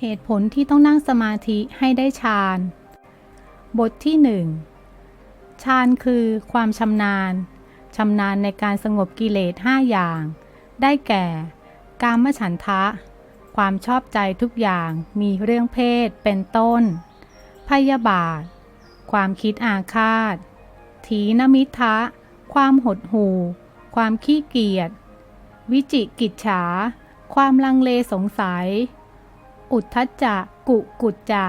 เหตุผลที่ต้องนั่งสมาธิให้ได้ฌาน บทที่หนึ่งฌานคือความชำนาญชำนาญในการสงบกิเลสห้าอย่าง ได้แก่ กามฉันทะ ความชอบใจทุกอย่างมีเรื่องเพศเป็นต้น พยาบาท ความคิดอาฆาต ถีนมิทะ ความหดหู่ ความขี้เกียจ วิจิกิจฉา ความลังเลสงสัย อุทธจะกุกุจจะ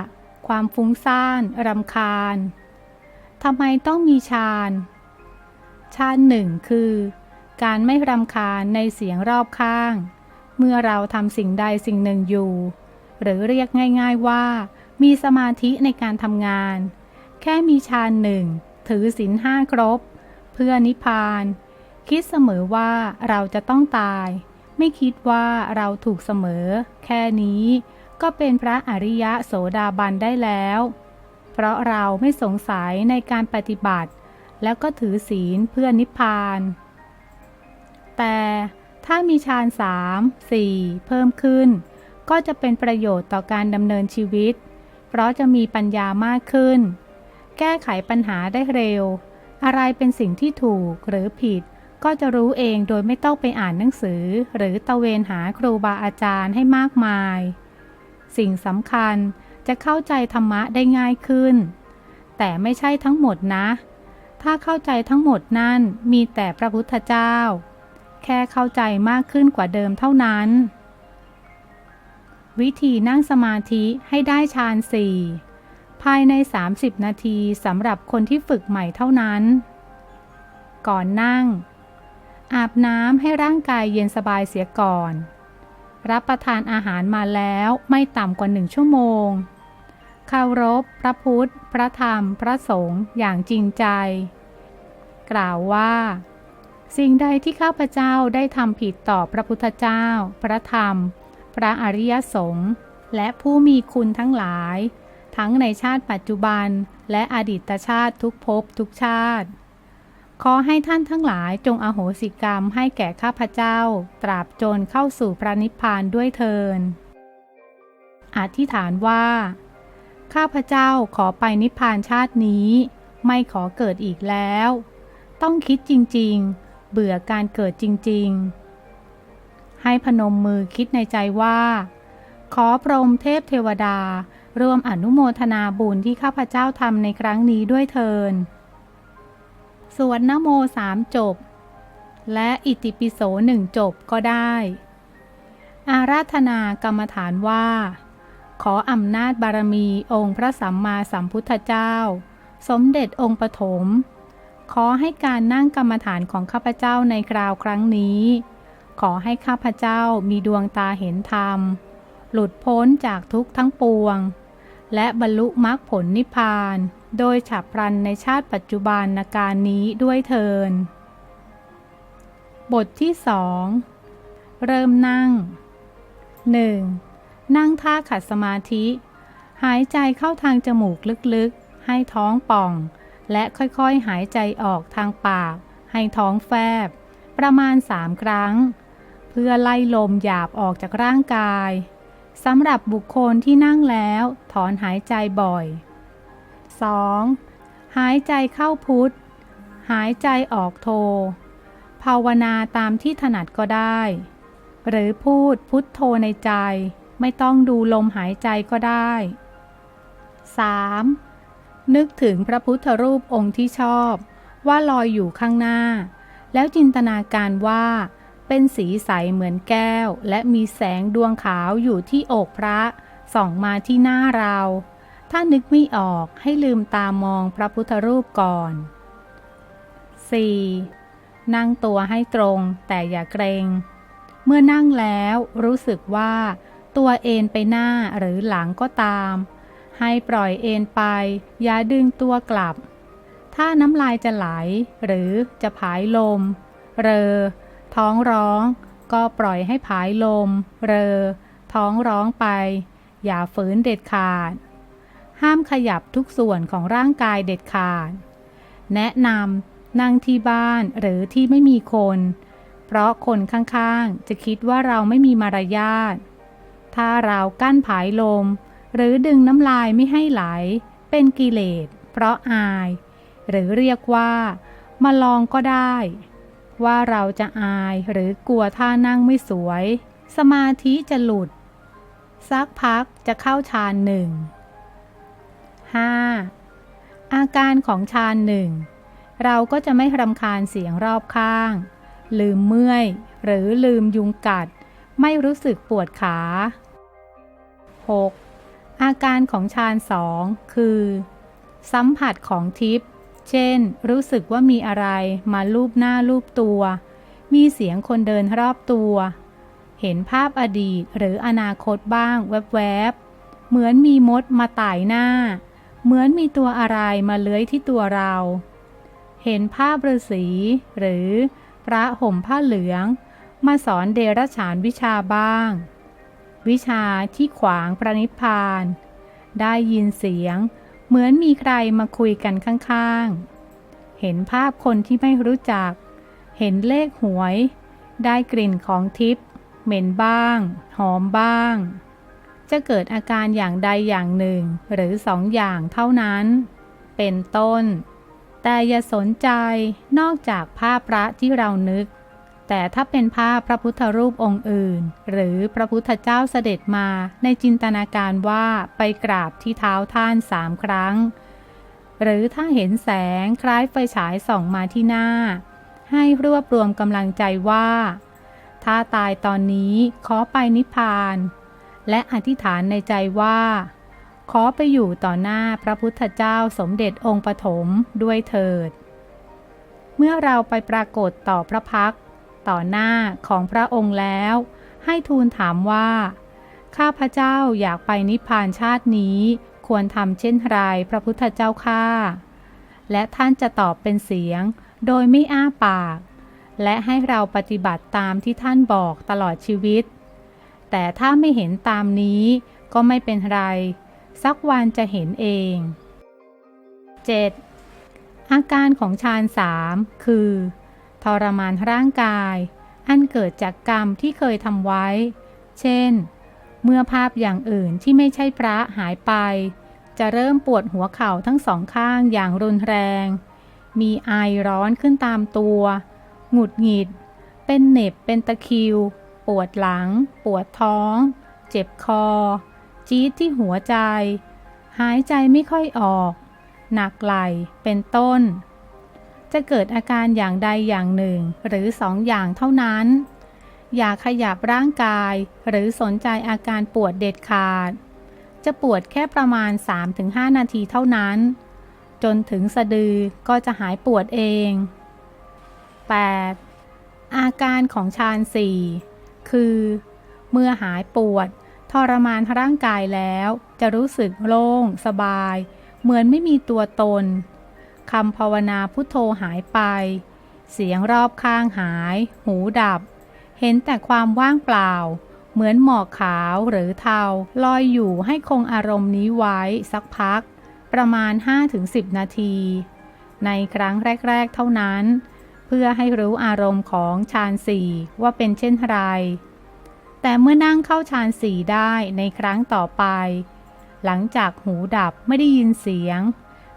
ความฟุ้งซ่านรำคาญทำไมต้องมีฌานฌานหนึ่งคือ การไม่รำคาญในเสียงรอบข้าง เมื่อเราทำสิ่งใดสิ่งหนึ่งอยู่ หรือเรียกง่ายๆว่า มีสมาธิในการทำงาน แค่มีฌานหนึ่งถือศีลห้าครบ เพื่อนิพพาน คิดเสมอว่าเราจะต้องตาย ไม่คิดว่าเราถูกเสมอ แค่นี้ ก็เป็นพระอริยะโสดาบันได้แล้ว เพราะเราไม่สงสัยในการปฏิบัติ แล้วก็ถือศีลเพื่อนิพพาน แต่ถ้ามีฌานสามสี่เพิ่มขึ้น ก็จะเป็นประโยชน์ต่อการดำเนินชีวิต เพราะจะมีปัญญามากขึ้น แก้ไขปัญหาได้เร็ว อะไรเป็นสิ่งที่ถูกหรือผิด ก็จะรู้เองโดยไม่ต้องไปอ่านหนังสือ หรือตะเวนหาครูบาอาจารย์ให้มากมาย สิ่งสำคัญจะเข้าใจธรรมะได้ง่ายขึ้น แต่ไม่ใช่ทั้งหมดนะ ถ้าเข้าใจทั้งหมดนั่นมีแต่พระพุทธเจ้า แค่เข้าใจมากขึ้นกว่าเดิมเท่านั้น วิธีนั่งสมาธิให้ได้ฌานสี่ภายใน 30 นาทีสำหรับคนที่ฝึกใหม่เท่านั้น ก่อนนั่ง อาบน้ำให้ร่างกายเย็นสบายเสียก่อน รับประทานอาหารมาแล้วไม่ต่ำกว่าหนึ่งชั่วโมงเคารพพระพุทธ พระธรรม พระสงฆ์อย่างจริงใจ กล่าวว่า สิ่งใดที่ข้าพเจ้าได้ทำผิดต่อพระพุทธเจ้า พระธรรม พระอริยสงฆ์และผู้มีคุณทั้งหลาย ทั้งในชาติปัจจุบันและอดีตชาติทุกภพทุกชาติ ขอให้ท่านทั้งหลายจงอโหสิกรรมให้แก่ข้าพเจ้า ตราบจนเข้าสู่พระนิพพานด้วยเทินอธิษฐานว่า ข้าพเจ้าขอไปนิพพานชาตินี้ ไม่ขอเกิดอีกแล้ว ต้องคิดจริงๆ เบื่อการเกิดจริงๆ ให้พนมมือคิดในใจว่า ขอพรมเทพเทวดา ร่วมอนุโมทนาบุญที่ข้าพเจ้าทำในครั้งนี้ด้วยเทิน สวดนโมสามจบ และอิติปิโสหนึ่งจบก็ได้ อาราธนากรรมฐานว่า ขออำนาจบารมีองค์พระสัมมาสัมพุทธเจ้า สมเด็จองค์ปฐม ขอให้การนั่งกรรมฐานของข้าพเจ้าในคราวครั้งนี้ ขอให้ข้าพเจ้ามีดวงตาเห็นธรรม หลุดพ้นจากทุกข์ทั้งปวง และบรรลุมรรคผลนิพพาน โดยฉับพลันในชาติปัจจุบันนาการนี้ด้วยเทิน บทที่สองเริ่มนั่ง 1. นั่งท่าขัดสมาธิ หายใจเข้าทางจมูกลึกๆ ให้ท้องป่อง และค่อยๆหายใจออกทางปาก ให้ท้องแฟบ ประมาณสามครั้ง เพื่อไล่ลมหยาบออกจากร่างกายสำหรับบุคคลที่นั่งแล้ว ถอนหายใจบ่อย 2. หายใจเข้าพุทธ หายใจออกโท ภาวนาตามที่ถนัดก็ได้ หรือพูดพุทโธในใจ ไม่ต้องดูลมหายใจก็ได้ 3. นึกถึงพระพุทธรูปองค์ที่ชอบ ว่าลอยอยู่ข้างหน้า แล้วจินตนาการว่า เป็นสีใสเหมือนแก้ว และมีแสงดวงขาวอยู่ที่อกพระส่องมาที่หน้าเรา ถ้านึกไม่ออกให้ลืมตามองพระพุทธรูปก่อน 4. นั่งตัวให้ตรงแต่อย่าเกรง เมื่อนั่งแล้วรู้สึกว่า ตัวเอนไปหน้าหรือหลังก็ตาม ให้ปล่อยเอนไป อย่าดึงตัวกลับ ถ้าน้ำลายจะไหลหรือจะผายลม เรอ ท้องร้อง ก็ปล่อยให้ผายลม เรอ ท้องร้องไป อย่าฝืนเด็ดขาด ห้ามขยับทุกส่วนของร่างกายเด็ดขาด แนะนำนั่งที่บ้านหรือที่ไม่มีคน เพราะคนข้างๆ จะคิดว่าเราไม่มีมารยาท ถ้าเรากั้นผายลม หรือดึงน้ำลายไม่ให้ไหล เป็นกิเลส เพราะอาย หรือเรียกว่า มาลองก็ได้ ว่าเราจะอายหรือกลัวท่านั่งไม่สวย สมาธิจะหลุด สักพักจะเข้าฌานหนึ่ง 5. อาการของฌานหนึ่งเราก็จะไม่รำคาญเสียงรอบข้าง ลืมเมื่อย หรือลืมยุงกัด ไม่รู้สึกปวดขา 6. อาการของฌานสองคือ สัมผัสของทิพย์เช่น รู้สึกว่ามีอะไรมาลูบหน้าลูบตัว มีเสียงคนเดินรอบตัว เห็นภาพอดีตหรืออนาคตบ้างแวบๆ เหมือนมีมดมาต่ายหน้า เหมือนมีตัวอะไรมาเลื้อยที่ตัวเรา เห็นภาพฤาษีหรือพระห่มผ้าเหลือง มาสอนเดรัจฉานวิชาบ้าง วิชาที่ขวางพระนิพพาน ได้ยินเสียง เหมือนมีใครมาคุยกันข้างๆ เห็นภาพคนที่ไม่รู้จัก เห็นเลขหวย ได้กลิ่นของทิพย์เหม็นบ้าง หอมบ้าง จะเกิดอาการอย่างใดอย่างหนึ่งหรือสองอย่างเท่านั้น เป็นต้น แต่อย่าสนใจนอกจากภาพพระที่เรานึก แต่ถ้าเป็นภาพพระพุทธรูปองค์อื่น หรือพระพุทธเจ้าเสด็จมาในจินตนาการว่าไปกราบที่เท้าท่านสามครั้ง หรือถ้าเห็นแสงคล้ายไฟฉายส่องมาที่หน้า ให้รวบรวมกำลังใจว่า ถ้าตายตอนนี้ขอไปนิพพาน และอธิษฐานในใจว่า ขอไปอยู่ต่อหน้าพระพุทธเจ้าสมเด็จองค์ปฐมด้วยเถิด เมื่อเราไปปรากฏต่อพระพักต่อหน้าของพระองค์แล้ว ให้ทูลถามว่า ข้าพระเจ้าอยากไปนิพพานชาตินี้ควรทำเช่นไรพระพุทธเจ้าข้าและท่านจะตอบเป็นเสียง โดยไม่อ้าปาก และให้เราปฏิบัติตามที่ท่านบอกตลอดชีวิต แต่ถ้าไม่เห็นตามนี้ก็ไม่เป็นไร สักวันจะเห็นเอง 7. อาการของฌานสามคือ ทรมานร่างกาย อันเกิดจากกรรมที่เคยทำไว้ เช่น เมื่อภาพอย่างอื่นที่ไม่ใช่พระหายไป จะเริ่มปวดหัวเข่าทั้งสองข้างอย่างรุนแรง มีไอร้อนขึ้นตามตัว หงุดหงิด เป็นเหน็บเป็นตะคิว ปวดหลัง ปวดท้อง เจ็บคอ จี๊ดที่หัวใจ หายใจไม่ค่อยออก หนักไหลเป็นต้น จะเกิดอาการอย่างใดอย่างหนึ่งหรือสองอย่างเท่านั้น อย่าขยับร่างกายหรือสนใจอาการปวดเด็ดขาด จะปวดแค่ประมาณ 3-5 นาทีเท่านั้น จนถึงสะดือก็จะหายปวดเอง 8. อาการของฌานสี่ คือ เมื่อหายปวด ทรมานร่างกายแล้ว จะรู้สึกโล่ง สบาย เหมือนไม่มีตัวตนคำภาวนาพุทโธหายไป เสียงรอบข้างหาย หูดับ เห็นแต่ความว่างเปล่า เหมือนหมอกขาวหรือเทาลอยอยู่ให้คงอารมณ์นี้ไว้สักพัก ประมาณ 5-10 นาที ในครั้งแรก ๆ เท่านั้น เพื่อให้รู้อารมณ์ของฌานสี่ว่าเป็นเช่นไร แต่เมื่อนั่งเข้าฌานสี่ได้ในครั้งต่อไป หลังจากหูดับไม่ได้ยินเสียง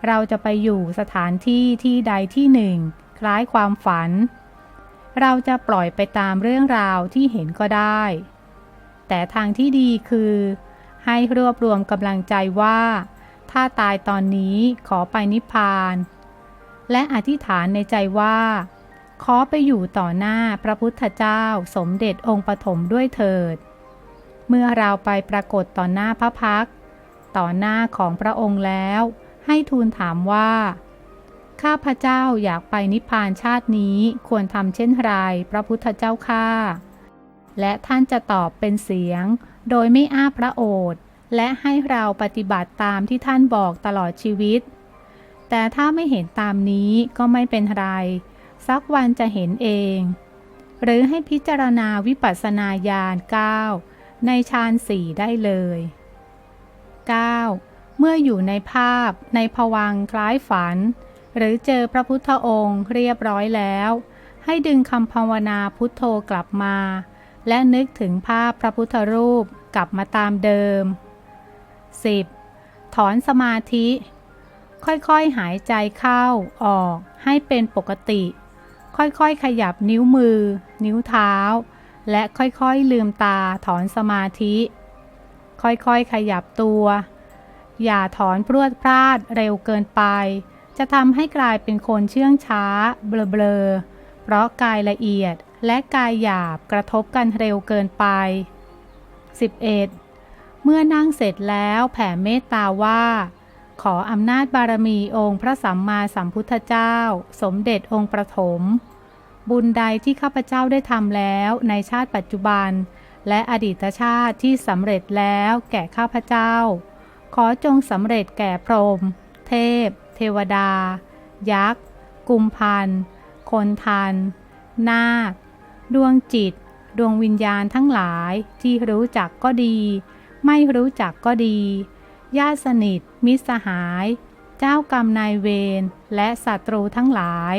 เราจะไปอยู่สถานที่ที่ใดที่หนึ่ง คล้ายความฝัน เราจะปล่อยไปตามเรื่องราวที่เห็นก็ได้ แต่ทางที่ดีคือ ให้รวบรวมกำลังใจว่า ถ้าตายตอนนี้ขอไปนิพพานและอธิษฐานในใจว่า ขอไปอยู่ต่อหน้าพระพุทธเจ้าสมเด็จองค์ปฐมด้วยเถิด เมื่อเราไปปรากฏต่อหน้าพระพัก ต่อหน้าของพระองค์แล้ว ให้ทูลถามว่า ข้าพระเจ้าอยากไปนิพพานชาตินี้ควรทำเช่นไรพระพุทธเจ้าข้าและท่านจะตอบเป็นเสียง โดยไม่อ้าพระโอษฐ์และให้เราปฏิบัติตามที่ท่านบอกตลอดชีวิต แต่ถ้าไม่เห็นตามนี้ก็ไม่เป็นไร สักวันจะเห็นเอง หรือให้พิจารณาวิปัสสนาญาณ9ในฌานสี่ได้เลย 9. เมื่ออยู่ในภาพในภวังคล้ายฝัน หรือเจอพระพุทธองค์เรียบร้อยแล้ว ให้ดึงคำภาวนาพุทโธกลับมา และนึกถึงภาพพระพุทธรูปกลับมาตามเดิม 10. ถอนสมาธิ ค่อยๆหายใจเข้าออกให้เป็นปกติ ค่อยๆ ขยับนิ้วมือ นิ้วเท้า และค่อยๆ ลืมตาถอนสมาธิ ค่อยๆ ขยับตัว อย่าถอนพรวดพลาดเร็วเกินไป จะทำให้กลายเป็นคนเชื่องช้า เบลอๆ เพราะกายละเอียดและกายหยาบกระทบกันเร็วเกินไป 11. เมื่อนั่งเสร็จแล้วแผ่เมตตาว่า ขออำนาจบารมีองค์พระสัมมาสัมพุทธเจ้า สมเด็จองค์ประถม บุญใดที่ข้าพเจ้าได้ทำแล้วในชาติปัจจุบัน และอดีตชาติที่สำเร็จแล้วแก่ข้าพเจ้า ขอจงสำเร็จแก่พรหมเทพ เทวดา ยักษ์ กุมพันคนทัน นาค ดวงจิต ดวงวิญญาณทั้งหลายที่รู้จักก็ดี ไม่รู้จักก็ดี ญาติสนิท มิตรสหาย เจ้ากรรมนายเวร และศัตรูทั้งหลาย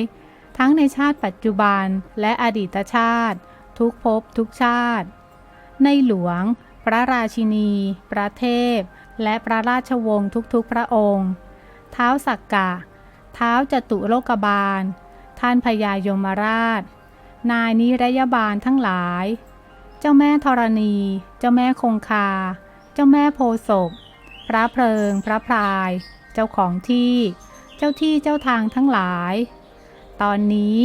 ทั้งในชาติปัจจุบันและอดีตชาติ ทุกภพทุกชาติ ในหลวง พระราชินีประเทพ และพระราชวงศ์ทุกๆพระองค์ เท้าสักกะ เท้าจตุโลกบาล ท่านพญายมราช นายนิรยบาลทั้งหลาย เจ้าแม่ธรณี เจ้าแม่คงคา เจ้าแม่โพศพ พระเพลิง พระพราย เจ้าของที่ เจ้าที่เจ้าทางทั้งหลาย ตอนนี้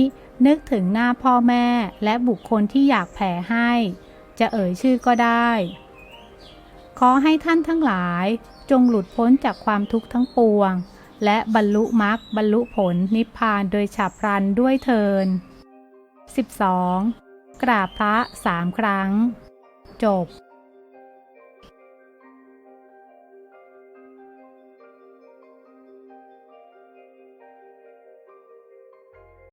นึกถึงหน้าพ่อแม่และบุคคลที่อยากแผ่ให้ จะเอ่ยชื่อก็ได้ ขอให้ท่านทั้งหลายจงหลุดพ้นจากความทุกข์ทั้งปวง และบรรลุมรรคบรรลุผลนิพพานโดยฉับพลันด้วยเทิน 12. กราบพระสามครั้ง จบ